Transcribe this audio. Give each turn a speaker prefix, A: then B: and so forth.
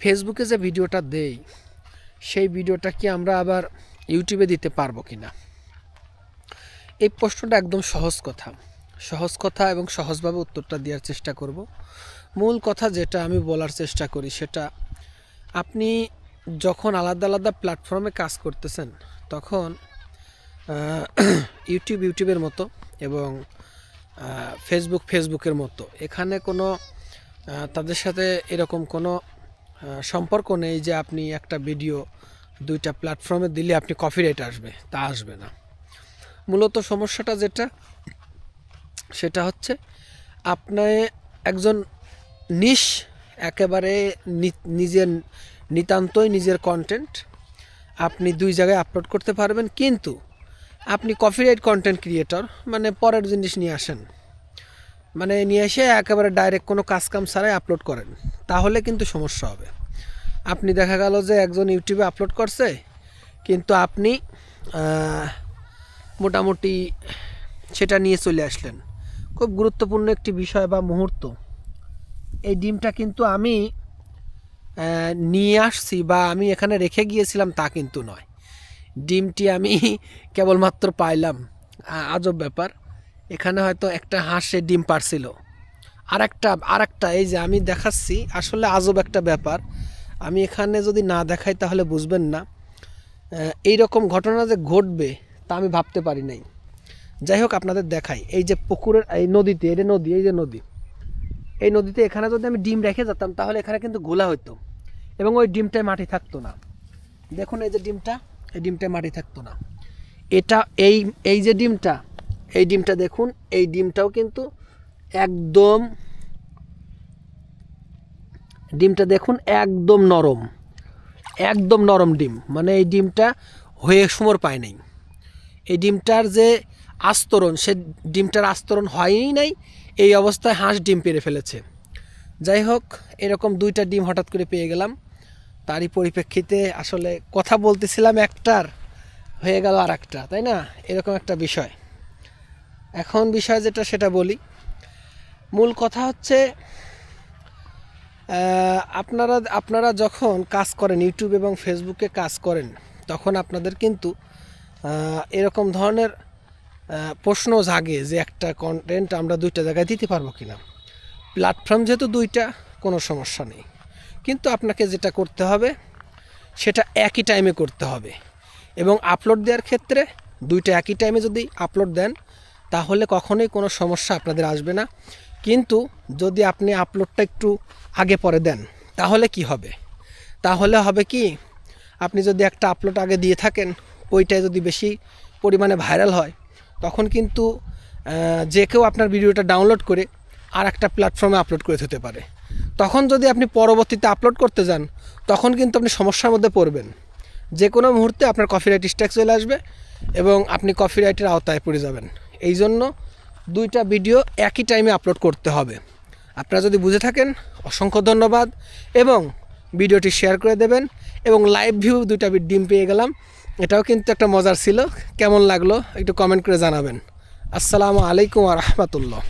A: ফেসবুকে যে ভিডিওটা দেই, সেই ভিডিওটা কি আমরা আবার ইউটিউবে দিতে পারব কি না? এই প্রশ্নটা একদম সহজ কথা। সহজ কথা এবং সহজভাবে উত্তরটা দেওয়ার চেষ্টা করব। মূল কথা যেটা আমি বলার চেষ্টা করি সেটা, আপনি যখন আলাদা আলাদা প্ল্যাটফর্মে কাজ করতেছেন, তখন ইউটিউব ইউটিউবের মতো এবং ফেসবুক ফেসবুকের মতো, এখানে কোনো তাদের সাথে এরকম কোনো সম্পর্ক নেই যে আপনি একটা ভিডিও দুইটা প্ল্যাটফর্মে দিলে আপনি কপিরাইট আসবে, তা আসবে না। মূলত সমস্যাটা যেটা, সেটা হচ্ছে আপনি একজন নিশ একেবারে নিজের নিতান্তই নিজের কন্টেন্ট আপনি দুই জায়গায় আপলোড করতে পারবেন, কিন্তু আপনি কপিরাইট কন্টেন্ট ক্রিয়েটর মানে পরের জিনিস নিয়ে আসেন। মানে নিয়ে এসে একেবারে ডাইরেক্ট কোনো কাজ কাম ছাড়াই আপলোড করেন। তাহলে কিন্তু সমস্যা হবে। আপনি দেখা গেল যে একজন ইউটিউবে আপলোড করছে, কিন্তু আপনি মোটামুটি সেটা নিয়ে চলে আসলেন। খুব গুরুত্বপূর্ণ একটি বিষয় বা মুহূর্ত। এই ডিমটা কিন্তু আমি নিয়ে আসছি বা আমি এখানে রেখে গিয়েছিলাম তা কিন্তু নয়। ডিমটি আমি কেবলমাত্র পাইলাম। আজব ব্যাপার। এখানে হয়তো একটা হাঁসের ডিম পারছিল। আর একটা আর একটা এই যে আমি দেখাচ্ছি, আসলে আজব একটা ব্যাপার। আমি এখানে যদি না দেখাই তাহলে বুঝবেন না। এই রকম ঘটনা যে ঘটবে তা আমি ভাবতে পারি নাই। যাই হোক, আপনাদের দেখাই। এই যে পুকুরের, এই নদীতে এটা নদী, এই যে নদী। এই নদীতে এখানে যদি আমি ডিম রেখে যেতাম, তাহলে এখানে কিন্তু গোলা হতো এবং ওই ডিমটায় মাটি থাকতো না। দেখুন এই যে ডিমটা, এই ডিমটায় মাটি থাকতো না। এটা, এই এই যে ডিমটা এই ডিমটা দেখুন, এই ডিমটাও কিন্তু একদম, ডিমটা দেখুন একদম নরম একদম নরম ডিম। মানে এই ডিমটা হয়ে সমর পায় নাই। এই ডিমটার যে আস্তরণ, সে ডিমটার আস্তরণ হয়ই নাই, এই অবস্থায় হাঁস ডিম পেরে ফেলেছে। যাই হোক, এরকম দুইটা ডিম হঠাৎ করে পেয়ে গেলাম। তারই পরিপ্রেক্ষিতে আসলে কথা বলতেছিলাম একটার, হয়ে গেল আর একটা তাই না? এরকম একটা বিষয়। এখন বিষয় যেটা, সেটা বলি। মূল কথা হচ্ছে আপনারা আপনারা যখন কাজ করেন ইউটিউব এবং ফেসবুকে কাজ করেন, তখন আপনাদের কিন্তু এরকম ধরনের প্রশ্ন জাগে যে একটা কন্টেন্ট আমরা দুইটা জায়গায় দিতে পারব কিনা। প্ল্যাটফর্ম যেহেতু দুইটা, কোনো সমস্যা নেই। কিন্তু আপনাকে যেটা করতে হবে, সেটা একই টাইমে করতে হবে। এবং আপলোড দেওয়ার ক্ষেত্রে দুইটা একই টাইমে যদি আপলোড দেন তাহলে কখনোই কোনো সমস্যা আপনাদের আসবে না। কিন্তু যদি আপনি আপলোডটা একটু আগে পরে দেন, তাহলে কি হবে? তাহলে হবে কি, আপনি যদি একটা আপলোড আগে দিয়ে থাকেন ওইটায় যদি বেশি পরিমাণে ভাইরাল হয়, তখন কিন্তু যে কেউ আপনার ভিডিওটা ডাউনলোড করে আর একটা প্ল্যাটফর্মে আপলোড করে দিতে পারে। তখন যদি আপনি পরবর্তীতে আপলোড করতে যান, তখন কিন্তু আপনি সমস্যার মধ্যে পড়বেন। যে কোনো মুহূর্তে আপনার কপিরাইট স্ট্যাক চলে আসবে এবং আপনি কপিরাইটের আওতায় পড়ে যাবেন। এই জন্য দুইটা ভিডিও একই টাইমে আপলোড করতে হবে। আপনারা যদি বুঝে থাকেন, অসংখ্য ধন্যবাদ এবং ভিডিওটি শেয়ার করে দেবেন এবং লাইভ ভিউ দুইটা ডিম পেয়ে গেলাম। এটাও কিন্তু একটা মজার ছিল। কেমন লাগল একটু কমেন্ট করে জানাবেন। আসসালামু আলাইকুম আ রহমতুল্লাহ।